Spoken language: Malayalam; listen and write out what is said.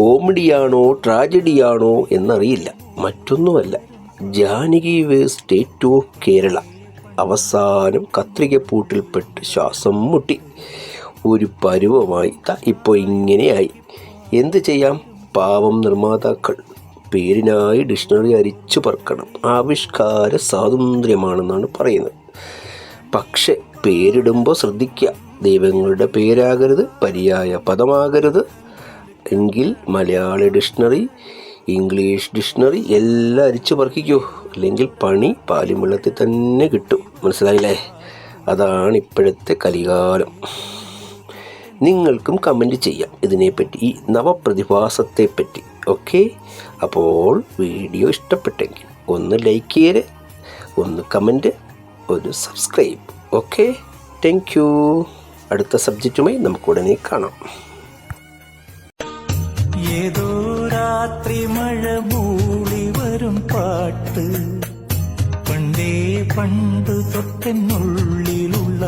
കോമഡിയാണോ ട്രാജഡിയാണോ എന്നറിയില്ല. മറ്റൊന്നുമല്ല. Janaki V state of Kerala അവസാനം കത്രികപ്പൂട്ടിൽപ്പെട്ട് ശ്വാസം മുട്ടി. ഒരു പരുവമായി. ഇപ്പോൾ ഇങ്ങനെയായി. എന്ത് ചെയ്യാം? പാവം നിർമ്മാതാക്കൾ. പേരിനായി ഡിക്ഷണറി അരിച്ചു പറക്കണം. ആവിഷ്കാര സ്വാതന്ത്ര്യമാണെന്നാണ് പറയുന്നത്. പക്ഷെ പേരിടുമ്പോൾ ശ്രദ്ധിക്കുക ദൈവങ്ങളുടെ പേരാകരുത് പര്യായ പദമാകരുത്. എങ്കിൽ മലയാള ഡിക്ഷണറി ഇംഗ്ലീഷ് ഡിക്ഷണറി എല്ലാം അരിച്ചു പറക്കിക്കൂ. അല്ലെങ്കിൽ പണി പാലും വെള്ളത്തിൽ തന്നെ കിട്ടും. മനസ്സിലായില്ലേ? അതാണ് ഇപ്പോഴത്തെ കലികാലം. നിങ്ങൾക്കും കമന്റ് ചെയ്യാം ഇതിനെപ്പറ്റി ഈ നവപ്രതിഭാസത്തെപ്പറ്റി. ഓക്കെ? അപ്പോൾ വീഡിയോ ഇഷ്ടപ്പെട്ടെങ്കിൽ ഒന്ന് ലൈക്ക് ചെയ്ത് ഒന്ന് കമന്റ് ഒരു സബ്സ്ക്രൈബ്. ഓക്കെ? Thank you. അടുത്ത സബ്ജക്റ്റുമായി നമുക്ക് ഉടനെ കാണാം. ഏതോ രാത്രി മഴ മൂളി വരും പാട്ട് പണ്ടേ പണ്ട് തൊട്ടെന്നുള്ളിലുള്ള